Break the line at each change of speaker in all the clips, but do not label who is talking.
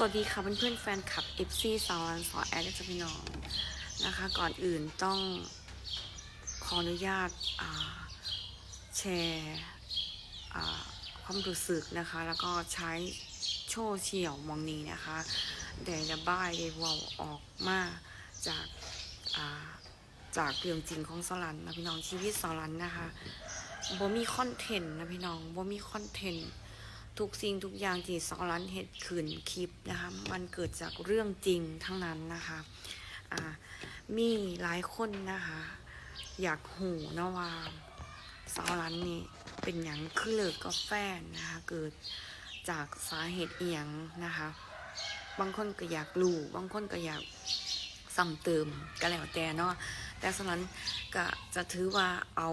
สวัสดีค่ะเพื่อนๆแฟนคลับ FC สาวรันสอแอดและจะพี่น้องนะคะ ก่อนอื่นต้องขออนุญาตแชร์ความรู้สึกนะคะ แล้วก็ใช้โชว์เฉียวมองนี้นะคะเดระบายเดเวาออกมาจากาจากเรื่องจริงของสลันนะพี่น้องชีวิตสลันนะคะบ่มีคอนเทนต์นะพี่น้องบ่มีคอนเทนต์ ทุกสิ่งทุกอย่างที่สอรันเห็ดขืนคลิปนะคะมันเกิดจากเรื่องจริงทั้งนั้นนะคะอ่ามีหลายคนนะคะ อยากหูนะว่าสอรันนี่เป็นอย่างคือเลิกกับแฟนนะคะ เกิดจากสาเหตุเอียงนะคะ บางคนก็อยากรู้บางคนก็อยากซ้ำเติมก็แล้วแต่เนาะแต่สอรันก็จะถือว่าเอา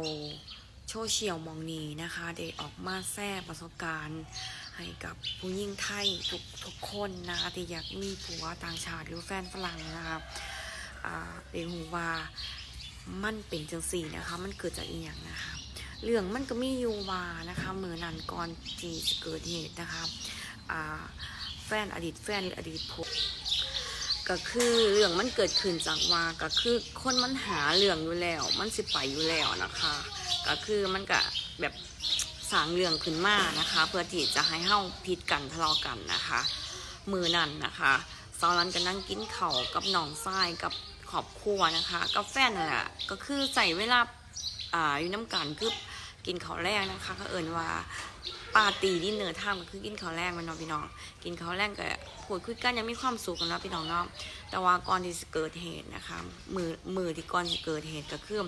โชว์เชียลมองนีนะคะได้ออกมาแทร่ประสบการณ์ ให้กับผู้หญิงไทยทุกทุกคนนะคะที่อยากมีผัวต่างชาติหรือแฟนฝรั่งนะคะเรียกหูว่ามันเป็นจังสี่นะคะ มันเกิดจากอีหยังนะคะเรื่องมันก็มีอยู่ว่านะคะเมื่อนันก่อนที่จะเกิดเหตุนะคะแฟนอดีตแฟนออดีตผัวก็คือเรื่องมันเกิดขึ้นจากว่าก็คือคนมันหาเรื่องอยู่แล้ว มันสิไปอยู่แล้วนะคะ ก็คือมันก็แบบสางเรื่องขึ้นมานะคะ เพื่อที่จะให้เฮาผิดกันทะเลาะกันนะคะ มือนั่นนะคะสารันก็นั่งกินเข่ากับหนองทรายกับขอบครัวนะคะกับแฟนนั่นแหละก็คือใส่เวลาอ่าอยู่น้ำกันคือกินข้าวแรกนะคะเขาเอินว่าปาร์ตี้ดินเนอร์ท่ามก็คือกินข้าวแรกมันเนาะพี่น้อง กินข้าวแรกก็พูดคุยกันยังมีความสุขกันเนาะพี่น้องเนาะแต่ว่าก่อนที่จะเกิดเหตุนะคะมือมือที่ก่อนที่เกิดเหตุก็คือ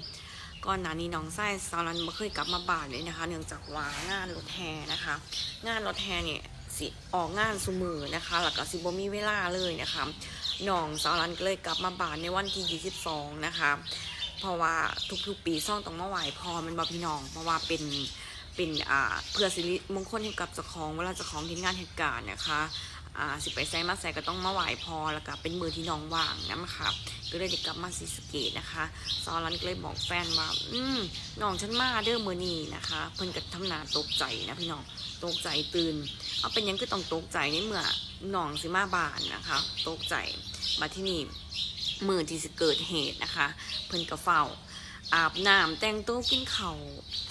ก่อนหน้านี้น้องไส้ซาลันไม่เคยกลับมาบ้านเลยนะคะ เนื่องจากว่างานรถแห่นะคะ งานรถแห่เนี่ยสิออกงานสุมือนะคะแล้วก็สิบ่มีเวลาเลยนะคะน้องซาลันก็เลยกลับมาบ้านในวันที่22นะคะเพราะว่าทุกๆปีซ่องต้องมาไหวพอมันบอพี่น้องเพราะว่าเป็นเป็นอ่าเพื่อสิริมงคลให้กับเจ้าของเวลาเจ้าของที่งานเหตุการณ์นะคะ อ่าสิไปไซมาใส่ก็ต้องมาไหวพอแล้วก็เป็นมือที่น้องว่างนะคะก็เลยได้กลับมาซีสเกตนะคะซอรันก็เลยบอกแฟนว่าอืมน้องฉันมาเด้อมือนีนะคะ เพิ่นก็ทำนาตกใจนะพี่น้องตกใจตื่น เอาเป็นยังก็ต้องตกใจในเมื่อน้องสิมาบ้านนะคะ ตกใจมาที่นี่มือที่สิเกิดเหตุนะคะ เพิ่นก็เฝ้าอาบน้ำแต่งตัวกินข้าว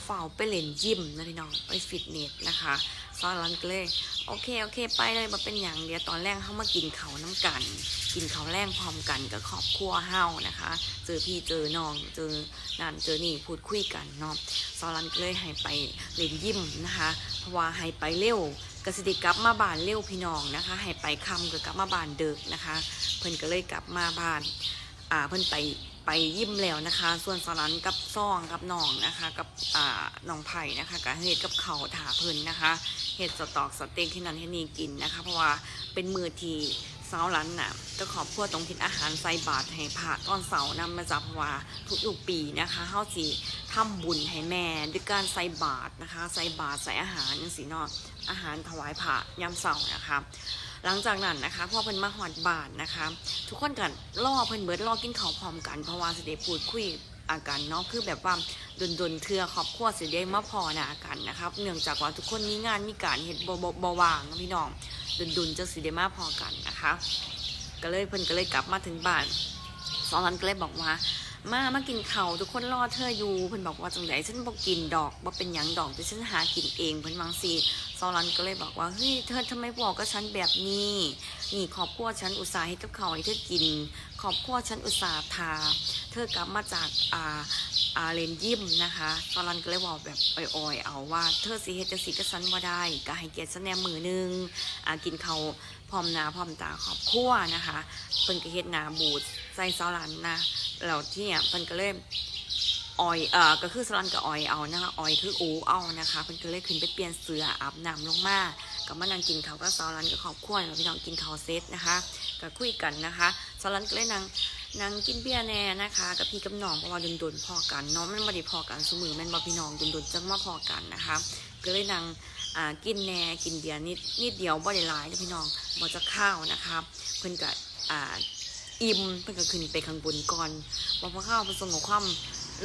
เฝ้าไปเล่นยิมนะพี่น้องไปฟิตเนสนะคะ ซอรันก็เลย โอเคโอเค ไปเลยมาเป็นอย่างเดียวตอนแรกเขามากินเขาน้ำกัน กินเขาแรงพร้อมกันกับครอบครัวเฮานะคะ เจอพี่เจอน้องเจอนั่นเจอนี่พูดคุยกันเนาะซอรันก็เลยให้ไปเล่นยิ้มนะคะ เพราะว่าให้ไปเร็วกสิเดกลับมาบ้านเร็วพี่น้องนะคะ ให้ไปคำก็กลับมาบ้านเดึกนะคะ เพิ่นก็เลยกลับมาบ้านอ่าเพิ่นไป ไปยิ้มแล้วนะคะ ส่วนสลันกับซ่องกับน้องนะคะ กับอ่าน้องไผ่นะคะกับเฮ็ดกับเขาถาเพิ่นนะคะเฮ็ดสตอกสเต็กที่นั่นที่นี่กินนะคะ เพราะว่าเป็นมือที่สาวรันน่ะจ้าของครัวตรงทินอาหารใส่บาตรให้พระตอนเสาร์นำมาจากว่าทุกๆปีนะคะเฮาสิทำบุญให้แม่ด้วยการใส่บาตรนะคะ ใส่บาตรใส่อาหารจังซี่เนาะอาหารถวายพระยามเสาร์นะคะ หลังจากนั้นนะคะพ่อเพิ่นมาหอดบานนะคะ ทุกคนกันรอเพิ่นเบิดรอกินข้าวพร้อมกันเพราะว่าสิได้พูดคุยอาการเนาะคือแบบว่าดนดนเทือครอบครัวสิได้มาพอหน้ากันนะครับ เนื่องจากว่าทุกคนมีงานมีการเฮ็ดบ่บ่บ่ว่างพี่น้องดนดนจะสิได้มาพอกันนะคะ ก็เลยเพิ่นก็เลยกลับมาถึงบ้านสองวันก็เลยบอกว่า มามากินเขาทุกคนรอเธออยู่เพิ่นบอกว่าจังไดฉันบ่กินดอกบ่เป็นหยังดอกแต่ฉันหากินเองเพิ่นวังซีซอรันก็เลยบอกว่าเฮ้ยเธอทำไมบอกกับฉันแบบนี้นี่ครอบครัวฉันอุตส่าห์ให้กับเขาให้เธอกินครอบครัวฉันอุตส่าห์ทา เธอกลับมาจากอ่าอาเลนยิมนะคะตอนนั้นก็เลยบอกแบบอ่อยๆเอาว่าเธอสิเฮ็ดจังสิกับฉันบ่ได้ก็ให้เกียรติฉันแหน่มือหนึงอ่ากินเขาพร้อมหน้าพร้อมตาครอบครัวนะคะเพิ่นก็เฮ็ดหน้าบูด ใส่ซอรันนะแล้วที่เนี่ยเพิ่นก็เลยออยเอ่อก็คือสลันกับออยเอานะคะออยคืออูเอานะคะเพิ่นก็เลยขึ้นไปเปลี่ยนเสื้ออาบน้ำลงมาก็มานั่งกินเขาวก็ซอรันกับครอบครัวแล้วพี่น้องกินข้าวเซตนะคะก็คุยกันนะคะซอรันก็เลยนั่งนั่งกินเบียร์แน่นะคะกับพี่กับน้องเพราะว่าโดนๆพอกันเนาะมันไม่ได้พอกันสมือแมันบ่พี่น้องโดนๆจังมาพอกันนะคะ ก็เลยนั่งอ่ากินแน่กินเบียร์นิดนิดเดียวบ่ได้หลายนะพี่น้องบ่จะข้าวนะคะเพิ่นก็อ่า อิ่มเพิ่นก็ขึ้นไปข้างบนก่อนบอกพอเข้าวเพิ่นสงความ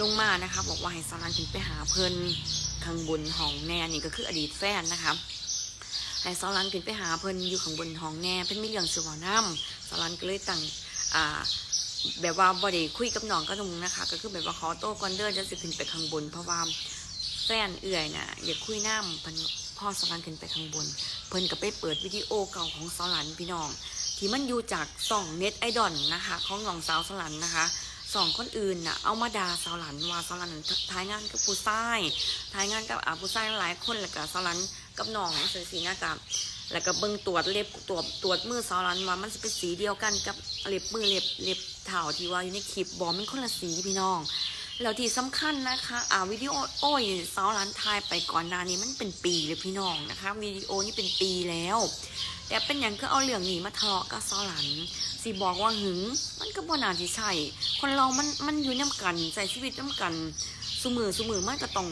ลงมานะคะ บอกว่าให้ซารันขึ้นไปหาเพิ่นข้างบนห้องแน่นี่ก็คืออดีตแฟนนะคะให้สารันขึ้นไปหาเพิ่นอยู่ข้างบนห้องแน่เพิ่นมีเรื่องสิเว้านำสารันก็เลยตั้งอ่าแบบว่าบ่ได้คุยกับน้องกับนุงนะคะ ก็คือแบบว่าขอโต้ก่อนเด้อจะสิขึ้นไปข้างบนเพราะว่าแฟนเอื่อยน่ะอยากคุยน้ำพ่อสลันขึ้นไปข้างบน เพิ่นก็ไปเปิดวิดีโอเก่าของสลันพี่น้อง ที่มันอยู่จากสองเน็ตไอดอลนะคะของน้องสาวสลันนะคะสองคนอื่นน่ะเอามาด่าสลันว่าสลันท้ายงานกับผู้ชายท้ายงานกับอาผู้ชายหลายคนแล้วก็สลันกับน้องเสียสีหน้ากับแล้วก็เบิ่งตรวจเล็บตรวจตรวจมือสารันว่ามันจะเป็นสีเดียวกันกับเล็บมือเล็บเล็บเท้าที่ว่าอยู่ในคลิปบอกมันคนละสีพี่น้องแล้วที่สำคัญนะคะอ่าวิดีโอโอ้ยสาวรันทายไปก่อนหน้านี้มันเป็นปีเลยพี่น้องนะคะวิดีโอนี้เป็นปีแล้ว แต่เป็นอย่างคือเอาเรื่องนี้มาทะเลาะกับสาวรันสิบอกว่าหึง มันก็บ่น่าที่ใช่ คนเรามันมันอยู่น้ำกันใส่ชีวิตน้ำกันสมือสมือมันก็ต้อง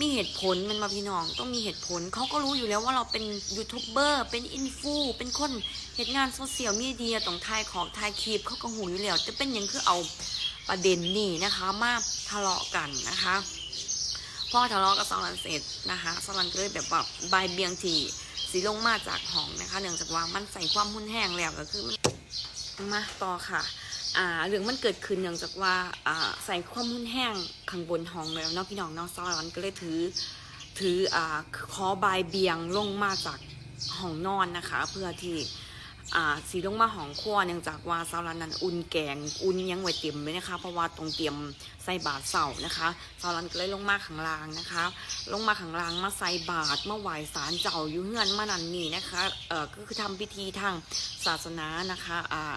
มีเหตุผลมันมาพี่น้องต้องมีเหตุผลเขาก็รู้อยู่แล้วว่าเราเป็นยูทูบเบอร์เป็นอินฟูเป็นคนเหตุงานโซเชียลมีเดียต้องถ่ายของถ่ายคลิปเขาก็หูอยู่แล้วจะเป็นอย่างคือเอาประเด็นนี้นะคะมาทะเลาะกันนะคะพ่อทะเลาะกับสลันเสร็จนะคะสลันก็เลยแบบว่าบายเบียงที สีลงมาจากห้องนะคะ เนื่องจากว่ามันใส่ความหุ่นแห้งแล้วก็คือมมาต่อค่ะอ่าเรื่องมันเกิดขึ้นเนื่องจากว่าอ่าใส่ความมุ่นแห้งข้างบนห้องแล้วเนาะพี่น้องเนาะซอยวันก็เลยถือ ถืออ่าคอบายเบียงลงมาจากห้องนอนนะคะ เพื่อที่ อ่าสีลงมาหองครัวเนื่องจากว่าซาลันนั้นอุ่นแกงอุ่นยังไว้เตรียมไว้นะคะ เพราะว่าตรงเตรียมใส่บาตรเสานะคะซาลันก็เลยลงมาข้างล่างนะคะ ลงมาข้างล่างมาใส่บาตรมาไหว้ศาลเจ้าอยู่เฮือนมานันนี่นะคะเอ่อก็คือทำพิธีทางศาสนานะคะอ่า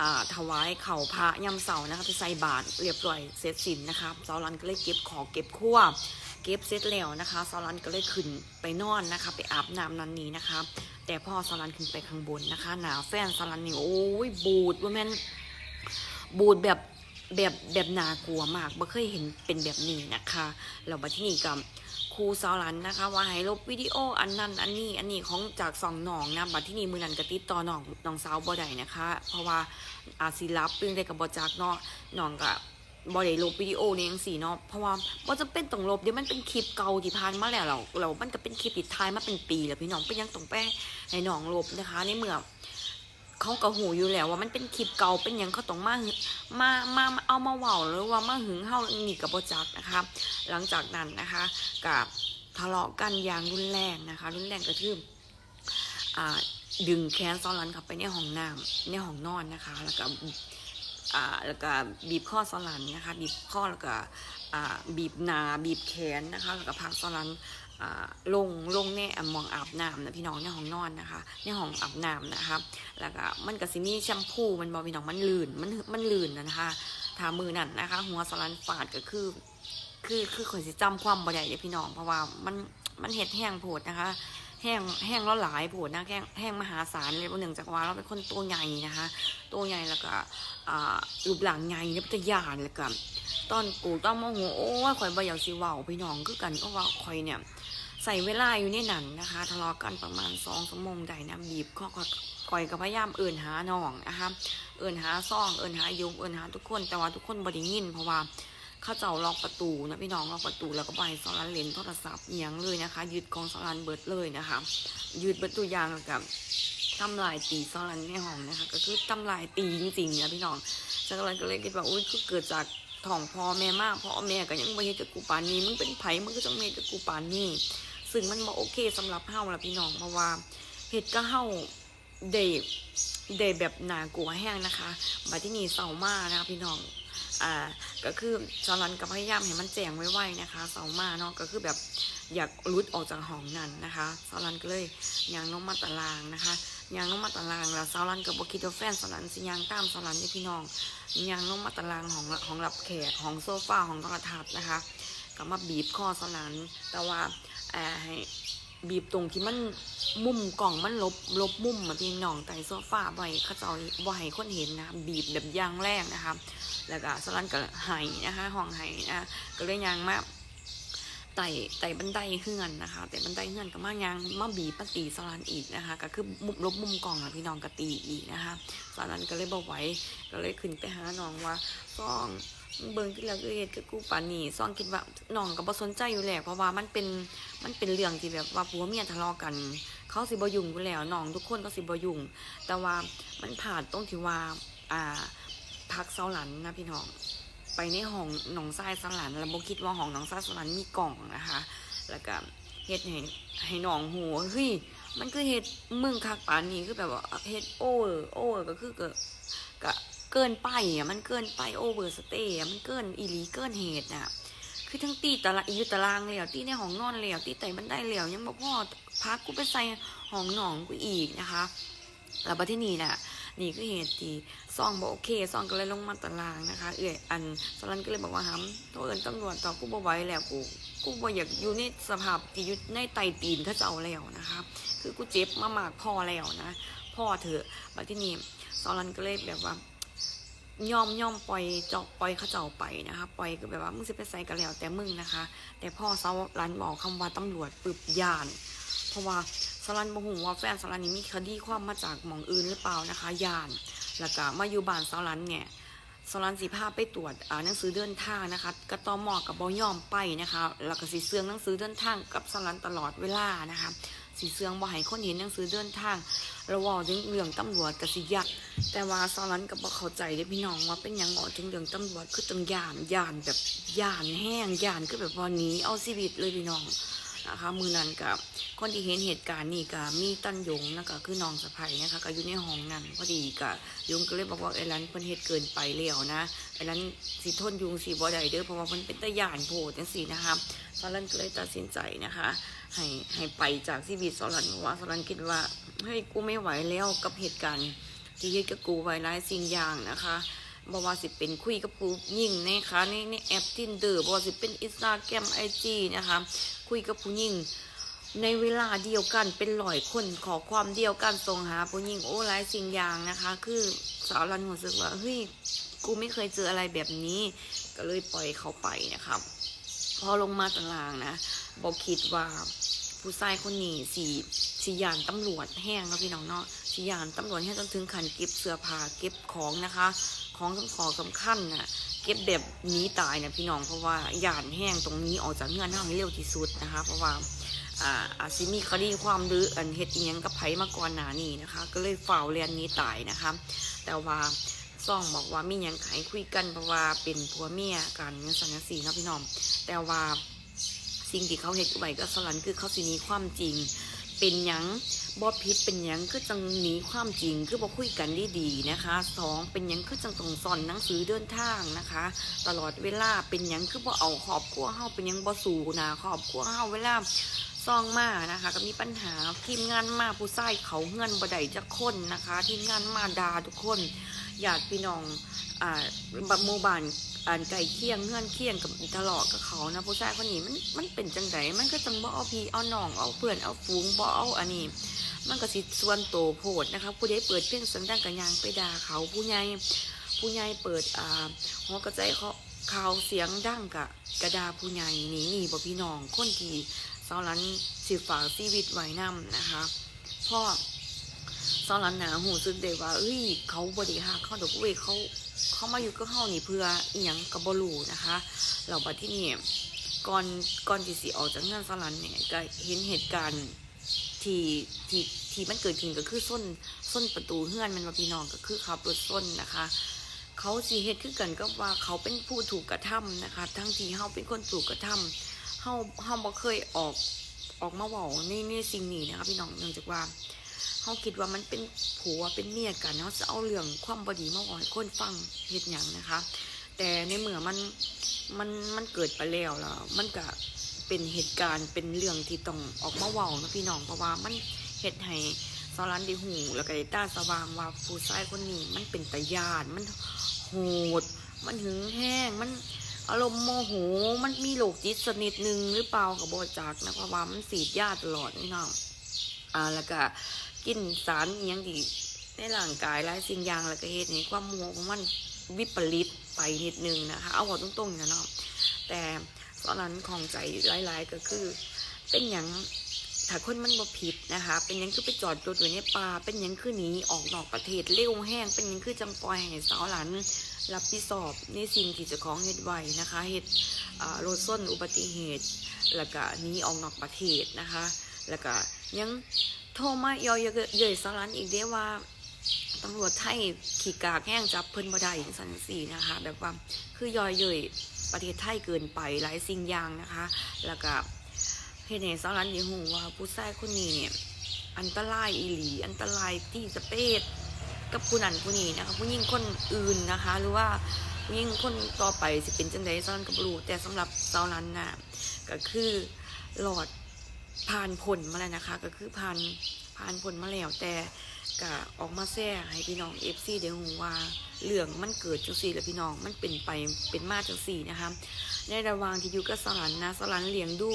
อ่าถวายเข่าพระยำเสานะคะไปใส่บาตรเรียบร้อยเสร็จสิ้นนะคะสารันก็เลยเก็บของเก็บขั้ว ก็บเสร็จแล้วนะคะสารันก็เลยขึ้นไปนอนนะคะ ไปอาบน้ำนันนี้นะคะ แต่พอสารันขึ้นไปข้างบนนะคะ หนาวแฟนสารันนี่โอ้ยบูดว่าแม่นบูดแบบแบบแบบนากลัวมากไม่เคยเห็นเป็นแบบนี้นะคะแล้วบัดที่นี่กับครูสารันนะคะ ว่าให้ลบวิดีโออันนั้นอันนี้อันนี้ของจากสองหนองนะบัดที่นี่มือนันกระติดต่อน้องน้องสาวบ่ได้นะคะ เพราะว่าอาศิรับเรื่งได้กับบจากเนาะน้องกับ บอได้ลบวิดีโอนี่ยังสี่เนาะเพราะว่าบ่จะเป็นต้องลบเดี๋ยวมันเป็นคลิปเก่าที่ผ่านมาแล้วเราเรามันก็เป็นคลิปที่ถ่ายมาเป็นปีแล้วพี่น้องเป็นยังต้องแป้ให้น้องลบนะคะ ในเมื่อเขาก็หูอยู่แล้วว่ามันเป็นคลิปเก่าเป็นยังเขาต้องมามามาเอามาเว้าหรือว่ามาหึงเฮาหนีกับบจักนะคะ หลังจากนั้นนะคะกับทะเลาะกันอย่างรุนแรงนะคะ รุนแรงก็คืออ่าดึงแขนซ้อนรันเข้าไปในห้องน้ำในห้องนอนนะคะ แล้วก็ อ่าแล้วก็บีบข้อซ้อนรันนะคะบีบข้อแล้วก็อ่าบีบนาบีบแขนนะคะแล้วก็พักซ้อนรันอ่าลงลงในอ่ำมองอาบน้ำนะพี่น้องในห้องนอนนะคะในห้องอาบน้ำนะคะแล้วก็มันก็สิมีแชมพูมันบอกพี่น้องมันลื่นมันมันลื่นนะคะทามือนั่นนะคะ หัวสลันฝาดก็คือคือคือข่อยสิจำความบ่ได้เด้อพี่น้องเพราะว่ามันมันเห็ดแห้งโผดนะคะ แห้งแห้งแล้วหลายโผดนะแห้งแห้งมหาศาลเลยเพราะเนื่องจากว่าเราเป็นคนตัวใหญ่นะคะ ตัวใหญ่แล้วก็รูปร่างใหญ่เนี่ยเป็นยานแล้วก็ตอนกูต้องโมโหโอ้ยข่อยบ่อยากสิว้าพี่น้องคือกันก็ว่าข่อยเนี่ยใส่เวลาอยู่ในนั้นนะคะทะเลาะกันประมาณสองชั่วโมงได้นะบีบข้อก่อยก็พยายามเอื่นหาน้องนะคะเอื่นหาซ่องเอื่นหายุงเอื่นหาทุกคนแต่ว่าทุกคนบ่ได้ยินเพราะว่า ขาเจ้าล็อกประตูนะพี่น้องล็อกประตูแล้วก็ไปสอรันเลนโทรศัพท์เอียงเลยนะคะ ยึดของสอรันเบิดเลยนะคะ ยึดเบิดตัวอย่างกับทำลายตีสอรันในห้องนะคะ ก็คือทำลายตีจริงๆนะพี่น้องสอรันก็เลยคิดว่าอุ้ยก็เกิดจากท้องพ่อแม่มากพ่อแม่ก็ยังไม่เห็นกับกูปานนี้มึงเป็นไผมึงก็ต้องเห็นกับกูปานนี้ซึ่งมันบ่โอเคสำหรับเฮาละพี่น้องเพราว่าเหตุก็เฮาเดเดแบบหนากลัวแห้งนะคะบัดที่นี่เศร้ามากนะคะพี่น้อง อ่าก็คือจอรันก็พยายามให้มันแจ้งไว้ๆนะคะเสามาเนาะก็คือแบบอยากรุดออกจากห้องนั้นนะคะสารันก็เลยยางลงมาตารางนะคะยางลงมาตารางแล้วสารันก็บอกคิดว่าแฟนสารันสิยางตามสารันที่พี่น้องยางลงมาตารางของของรับแขกของโซฟาของโทรทัศน์นะคะ ก็มาบีบคอสารันแต่ว่าอ่อให้ บีบตรงที่มันมุมกล่องมันลบลบมุมมาพี่น้องไต่โซฟาไว้เขาจะบ่ให้คนเห็นนะ บีบแบบยางแรกนะคะ แล้วก็สลันก็ไห้นะคะห้องไห้นะก็เลยยางมาไต่ไต่บันไดเฮือนนะคะแต่บันไดเฮือนก็มายางมาบีบมาตีสลันอีกนะคะ ก็คือมุมลบมุมกล่องอะพี่น้องก็ตีอีกนะคะสลันก็เลยบอกไว้ก็เลยขึ้นไปหาน้องว่าซ่อง เบิ่งที่แล้วก็เฮ็ดกับกูปานนี่ซ่องคิดว่าน้องก็บ่สนใจอยู่แล้วเพราะว่ามันเป็นมันเป็นเรื่องที่แบบว่าผัวเมียทะเลาะกัน เขาสิบยุ่งอยู่แล้วน้องทุกคนก็สิบยุ่ง แต่ว่ามันผ่านตรงที่ว่าอ่าพักเซาหลันนะพี่น้องไปในห้องหนองทรายสลันแล้วโบคิดว่าห้องหนองทรายสลันมีกล่องนะคะ แล้วก็เฮ็ดให้ให้น้องหัวเฮ้ยมันคือเฮ็ดมึงคักปานนี้คือแบบว่าเฮ็ดโอเวอร์โอเวอร์ก็คือเกิดก็ เกินไปอะมันเกินไปโอเวอร์สเตย์อะมันเกินอีหลีเกินเหตุน่ะคือทั้งตีตารางอยู่ตารางแล้วตีในห้องนอนแล้วตีไต่บันไดแล้วยังบ่พอพักกูไปใส่ห้องนอนกูอีกนะคะแล้วบัดที่นี่น่ะนี่คือเหตุที่ซองบอกโอเคซองก็เลยลงมาตารางนะคะ เอื่อยอันสลันก็เลยบอกว่าฮัมโทรเอินตำรวจต่อกูบ่ไว้แล้วกูกูบ่อยากอยู่ในสภาพที่อยู่ในไตตีนเขาเจ้าแล้วนะคะคือกูเจ็บมามากพอแล้วนะพ่อเถอะบัดที่นี่สลันก็เลยแบบว่า ยอมยอมปล่อยจอกปล่อยเขาเจ้าไปนะคะ ปล่อยก็แบบว่ามึงสิไปใส่กันแล้วแต่มึงนะคะ แต่พ่อสารันบอกคำว่าตำรวจปึบยาน เพราะว่าสาลันบ่ฮู้ว่าแฟนสลันนี่มีคดีความมาจากหมองอื่นหรือเปล่านะคะยาน แล้วก็มาอยู่บ้านสลันเนี่ยสลันสิพาไปตรวจอ่าหนังสือเดินทางนะคะกระตอมอกับบอยอมไปนะคะแล้วก็สีเสืองหนังสือเดินทางกับสลันตลอดเวลานะคะ สีเสืองบ่ให้คนเห็นหนังสือเดินทางระวอถึงเรื่องตำรวจกับสิยักแต่ว่าสลันก็บ่เข้าใจเด้พี่น้องว่าเป็นหยังบอกถึงเรื่องตำรวจคือต้องย่านย่านแบบย่านแห้งย่านคือแบบว่าหนีเอาชีวิตเลยพี่น้องนะคะมือนั้นกับคนที่เห็นเหตุการณ์นี่ก็มีตั้นยงนะคะคือน้องสะใภ้นะคะก็อยู่ในห้องนั้นพอดีก็ยงก็เลยบอกว่าไอ้รันเพิ่นเฮ็ดเกินไปแล้วนะไอ้รันสิทนยุงสิบ่ได้เด้อเพราะว่ามันเป็นตะยานโพดจังซี่นะคะสลันก็เลยตัดสินใจนะคะ ให้ให้ไปจากชีวิตสลันเพราะว่าสลันคิดว่าเฮ้ยกูไม่ไหวแล้วกับเหตุการณ์ที่เฮ็ดกับกูไว้หลายสิ่งอย่างนะคะบ่ว่าสิเป็นคุยกับผู้หญิงนะคะในในแอปทินเดอร์บ่ว่าสิเป็นอินสตาแกรมไอจีนะคะ คุยกับผู้หญิงในเวลาเดียวกันเป็นร้อยคนขอความเดียวกันส่งหาผู้หญิงโอ้หลายสิ่งอย่างนะคะ คือสาวรันรู้สึกว่าเฮ้ยกูไม่เคยเจออะไรแบบนี้ ก็เลยปล่อยเขาไปนะครับ พอลงมาตารางนะบอกคิดว่าผู้ชายคนนี้สีสียานตำรวจแห้งแล้วพี่น้องเนาะสียานตำรวจแห้งจนถึงขันเก็บเสื้อผ้าเก็บของนะคะ ของสำคัญสำคัญน่ะเก็บแบบหนีตายนะพี่น้องเพราะว่าหยานแห้งตรงนี้ออกจากเงื่อนห้างเร็วที่สุดนะคะ เพราะว่าอ่าอาจสิมีคดีความหรืออันเฮ็ดเอิหยังกับไผมาก่อนหนานี้นะคะ ก็เลยฝ่าวเรียนนี้ตายนะคะ แต่ว่า ซ่องบอกว่ามีหยังไขคุยกันเพราะว่าเป็นผัวเมียกันยังสังสีเนาะพี่น้องแต่ว่าสิ่งที่เขาเฮ็ดไว้ก็สลันคือเขาสินีความจริง เป็นหยังบอพิษเป็นหยังคือจังหนีความจริงคือบ่คุยกันดีๆนะคะสองเป็นหยังคือจังต้องสอนหนังสือเดินทางนะคะ ตลอดเวลาเป็นหยังคือบ่เอาครอบครัวเฮาเป็นหยังบ่สู่หนะครอบครัวเฮาเวลาซองมานะคะ ก็มีปัญหาทีมงานมาผู้ชายเขาเงินบ่ได้จักคนนะคะ ทีมงานมาดาทุกคน ญาติพี่น้องอ่าบัหมู่บ้านอ่านไก่เคียงเงื่อนเคียงกับทะเลาะกับเขานะผู้ชายคนนี้มันมันเป็นจังไดมันก็จังบ่เอาพี่เอาน้องเอาเพื่อนเอาฝูงบ่เอาอันนี้ มันก็สิส่วนโตโพดนะคะผู้ใดเปิดเพลงสันดังกันยางไปด่าเขาผู้ใหญ่ผู้ใหญ่เปิดอ่าหัวกระใจเขาข่าวเสียงดังกะกระดาผู้ใหญ่นี่นี่บ่พี่น้องคนที่สาวรันสิฝากชีวิตไว้นำนะคะพ่อ สาวรันหนาหูซึกได้ว่าเอ้ยเขาบริหารเขาดอกเว้ยเขาเขามาอยู่กับเฮานี่เพื่ออีหยังกับบรูนะคะเราบัดที่นี่ก่อนก่อนที่สิออกจากเงื่อนสาวรันเนี่ยก็เห็นเหตุการณ์ที่ที่ที่มันเกิดขึ้นก็คือส้นส้นประตูเฮือนมันว่าพี่น้องก็คือขับรถส้นนะคะเขาสีเหตุขึ้นกันก็ว่าเขาเป็นผู้ถูกกระทำนะคะ ทั้งที่เฮาเป็นคนถูกกระทำเฮาเฮาบ่เคยออกออกมาเว้าในในสิ่งนี้นะคะพี่น้องเนื่องจากว่า เฮาคิดว่ามันเป็นผัวเป็นเมียกันเฮาจะเอาเรื่องความบดีมาเว้าให้คนฟังเฮ็ดหยังนะคะ แต่ในเมื่อมันมันมันเกิดไปแล้วแล้วมันก็เป็นเหตุการณ์เป็นเรื่องที่ต้องออกมาเว้านะพี่น้องเพราะว่ามันเฮ็ดให้สารันได้หูแล้วก็ได้ตาสว่างว่าผู้ชายคนนี้มันเป็นตาญาติมันโหด มันหึงแห้งมันอารมณ์โมโห มันมีโรคจิตสนิดหนึ่งหรือเปล่ากับบจักนะเพราะว่ามันสีดยาตลอดพี่น้องอ่าแล้วก็ กินสารอหยังที่ในร่างกายหลายสิ่งอย่างแล้วก็เฮ็ดให้ความโมโหของมันวิปริตไปนิดนึงนะคะ เอาหัวตรงๆนะเนาะแต่ตอนนั้นของใจหลายๆก็คือ เป็นอย่างถ้าคนมันบ่ผิดนะคะ เป็นยังคือไปจอดรถไว้ในป่าเป็นยังคือหนีออกนอกประเทศเร็วแห้ง เป็นยังคือจังปล่อยให้สาวหลานรับผิดชอบในสิ่งที่จะของเฮ็ดไว้นะคะเฮ็ดอ่ารถส้นอุบัติเหตุ แล้วก็หนีออกนอกประเทศนะคะ แล้วก็ยัง โทรมาเยอยเย่ยสลันอีกเด้ว่าตำรวจไทยขี่กากแห้งจับเพิ่นบ่ได้อย่างสันสีนะคะ แบบว่าคือยอยเย่ยประเทศไทยเกินไปหลายสิ่งอย่างนะคะ แล้วก็เฮ็ดให้สลันยังหูว่าผู้ชายคนนี้เนี่ยอันตรายอีหลีอันตรายที่สเปซกับผู้นั้นผู้นี้นะคะ ผู้หญิงคนอื่นนะคะ หรือว่าผู้หญิงคนต่อไปสิเป็นจังไดสลันก็บ่รู้แต่สำหรับสลันน่ะก็คือหลอด ผ่านผลมาแล้วนะคะ ก็คือผ่านผ่านผลมาแล้วแต่ก็ออกมาแซ่ให้พี่น้องเอฟซีเดี๋ยวหูว่าเรื่องมันเกิดจังสี่แล้วพี่น้องมันเป็นไปเป็นมาจังสี่นะคะในระหว่างที่อยู่กับสลันนะสลันเลี้ยงดู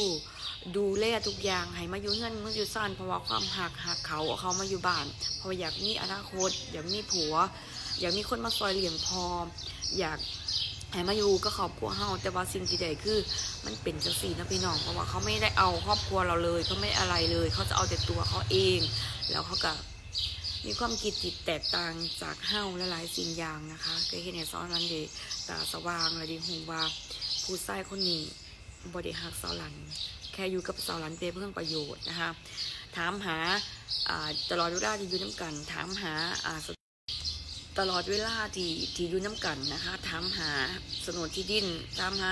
ดูแลทุกอย่างให้มาอยู่เงินมาอยู่ซ่านเพราะว่าความหักหักเขาเอาเขามาอยู่บ้านเพราะอยากมีอนาคต อยากมีผัว อยากมีคนมาซอยเลี้ยงพออยาก ให้มาอยู่ก็ครอบครัวเฮาแต่ว่าสิ่งที่ใดคือ มันเป็นจังสี่นะพี่น้องเพราะว่าเขาไม่ได้เอาครอบครัวเราเลยเขาไม่อะไรเลย เขาจะเอาแต่ตัวเขาเอง แล้วเขาก็มีความคิดจิตแตกต่างจากเฮาและหลายสิ่งอย่างนะคะก็เห็นในซ้อนนั้นเดตาสว่างและดีหูว่าผู้ชายคนนี้บริหักสารันแค่อยู่กับสารันเปเพื่อประโยชน์นะคะถามหาตลอดเวลาที่อยู่น้ำกัน ถามหา ตลอดเวลาที่ที่อยู่น้ำกันนะคะถามหาสนดที่ดินถามหา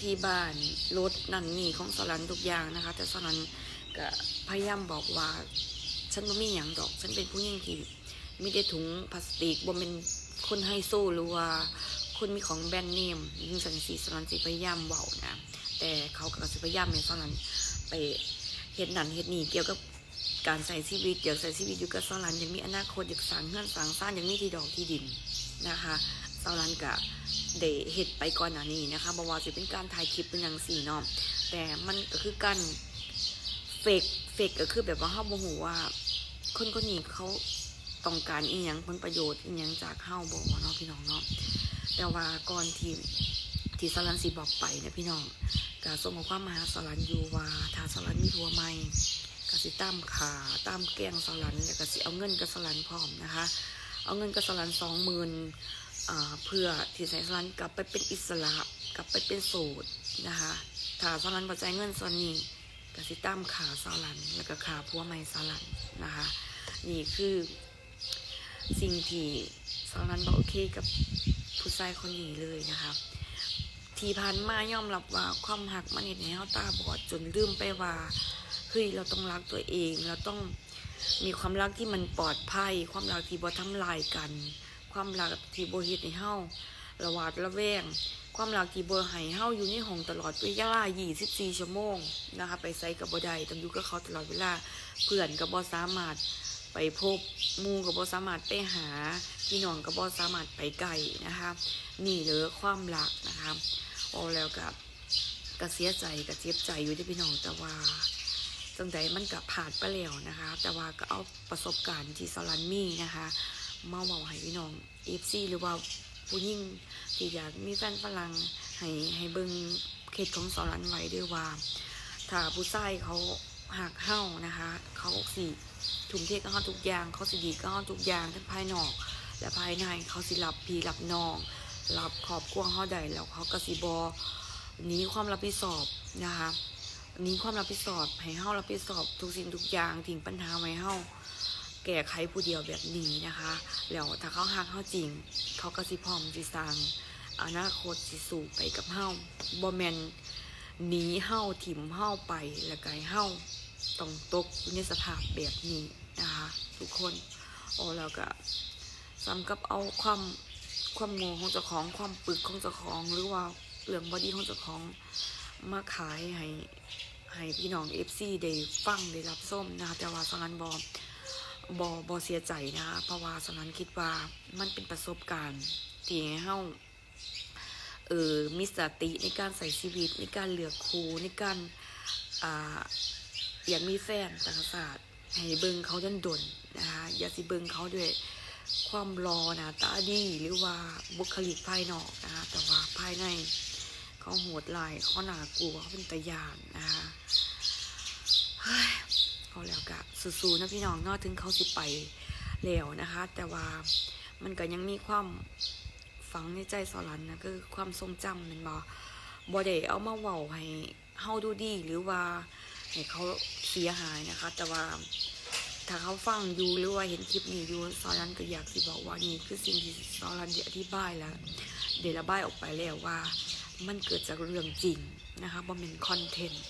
ที่บ้านรถนั่นนี่ของสลันทุกอย่างนะคะ แต่สลันก็พยายามบอกว่า ฉันไม่มีอย่างดอก ฉันเป็นผู้หญิงที่ไม่ได้ถุงพลาสติกบ่เป็นคนไฮโซหรือว่าคนมีของแบรนด์เนมยิ่งสันสีสลันสิพยายามเบานะแต่เขาก็สิพยายามในสลันไปเฮ็ดนั่นเฮ็ดนี่เกี่ยวกับ การใส่ชีวิตอยากใส่ชีวิตอยู่กับสารันยังมีอนาคตอยากสร้างเงื่อนสร้างซ่านยังมีที่ดอกที่ดินนะคะสารันกะเดเฮ็ดไปก่อนหน้านี้นะคะบอกว่าจะเป็นการถ่ายคลิปเป็นอย่างสี่นาะแต่มันก็คือการเฟกเฟกก็คือแบบว่าเฮาบ่ฮู้ว่า คนคนนี้เขาต้องการอีหยังผลประโยชน์อีหยังจากเฮาบ่เนาะพี่น้องเนาะแต่ว่าก่อนที่ที่สารันสิบอกไปเนี่ยพี่น้องก็ส่งความมาหาสารันอยู่ว่าถ้าสารันมีผัวใหม่ สิตามขาตามแกงสลันแล้วก็สิเอาเงินกับสลันพร้อมนะคะ เอาเงินกับสลันสองหมื่นเพื่อที่ใส่สลันกลับไปเป็นอิสระกลับไปเป็นโสดนะคะถ้าสลันปัจจัยเงินส่วนนี้กสิตามขาสลันแล้วก็ขาพัวใหม่สลันนะคะนี่คือสิ่งที่สลันบอกโอเคกับผู้ชายคนนี้เลยนะคะที่ผ่านมายอมรับว่าความหักมันเห็นให้เขาตาบอดจนลืมไปว่า เฮ้ยเราต้องรักตัวเอง เราต้องมีความรักที่มันปลอดภัย ความรักที่บ่ทำลายกัน ความรักที่บ่เฮ็ดให้เฮาระหวาดระแวง ความรักที่บ่ให้เฮาอยู่ในห้องตลอดเวลา24ชั่วโมงนะคะไปไสกับบ่ได้ต้องอยู่กับเขาตลอดเวลาเพื่อนก็บ่สามารถไปพบมูก็บ,บ่สามารถไปหาพี่น้องก็บ,บ่สามารถไปไกลนะคะนี่เด้อความรักนะคะโอ้แล้วก็ก็เสียใจก็เจ็บใจอยู่ที่พี่น้องแต่ว่า จังใดมันก็ผ่านไปแล้วนะคะ แต่ว่าก็เอาประสบการณ์ที่สลันมีนะคะมาเมาให้พี่น้องเอฟซีหรือว่าผู้หญิงที่อยากมีแฟนฝรั่งให้ให้เบิ่งเคสของสลันไว้ด้วยว่า ถ้าผู้ชายเขาหักเฮ้านะคะ เขาสิทุ่มเทกับเขาทุกอย่างเขาสิดีกับเขาทุกอย่างทั้งภายนอก และภายในเขาสิรับพี่รับน้องรับครอบครัวเขาได้แล้วเขาก็สิบอหนีความรับผิดชอบนะคะ นี้ความรับผิดชอบให้เฮารับผิดชอบทุกสิ่งทุกอย่างทิ้งปัญหาไว้เฮาแก้ไขผู้เดียวแบบนี้นะคะแล้วถ้าเขาหักเฮาจริง เขาก็สิพร้อมสิสร้างอนาคตสิสู่ไปกับเฮาบ่แม่นหนีเฮาถิ่มเฮาไปแล้วก็ให้เฮาต้องตกอยู่ในสภาพแบบนี้นะคะทุกคนโอ้แล้วก็ซ้ำกับเอาความความโง่ของเจ้าของความปึกของเจ้าของหรือว่าเรื่องบอดี้ของเจ้าของ มาขายให้ให้พี่น้องเอฟซีได้ฟังได้รับส้มนะคะแต่ว่าสนันบอบอบอเสียใจนะคะเพราะว่าสนันคิดว่ามันเป็นประสบการณ์ที่ให้เฮาเออมีสติในการใส่ชีวิตในการเลือกครูในการอ่าอยากมีแฟนต่างศาสตร์ให้เบิงเขาจนดนนะคะอย่าสิเบิงเขาด้วยความรอหนะตาดีหรือว่าบุคลิกภายนอกนะคะแต่ว่าภายใน เขาโหดลายเขาหนากลัวเขาเป็นตะยานนะคะเฮ้ยเขาแล้วกะสู้ๆนะพี่น้องนอกถึงเขาสิไปแล้วนะคะ แต่ว่ามันก็ยังมีความฝังในใจสลันนะคือความทรงจำมันบอบอได้เอามาเว้าให้เฮาดูดีหรือว่าให้เขาเสียหายนะคะ แต่ว่าถ้าเขาฟังอยู่หรือว่าเห็นคลิปนี้อยู่สาวรันก็อยากสิบอกว่านี่คือสิ่งที่สาวรันได้อธิบายแล้วเดี๋ยวระบายออกไปแล้วว่า มันเกิดจากเรื่องจริงนะคะบ่เป็นคอนเทนต์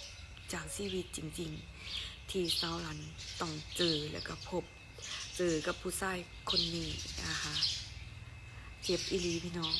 จากชีวิตจริง ๆ ที่สาวรันต้องเจอแล้วก็พบ เจอกับผู้ชายคนนี้นะคะเจ็บอีลีพี่น้อง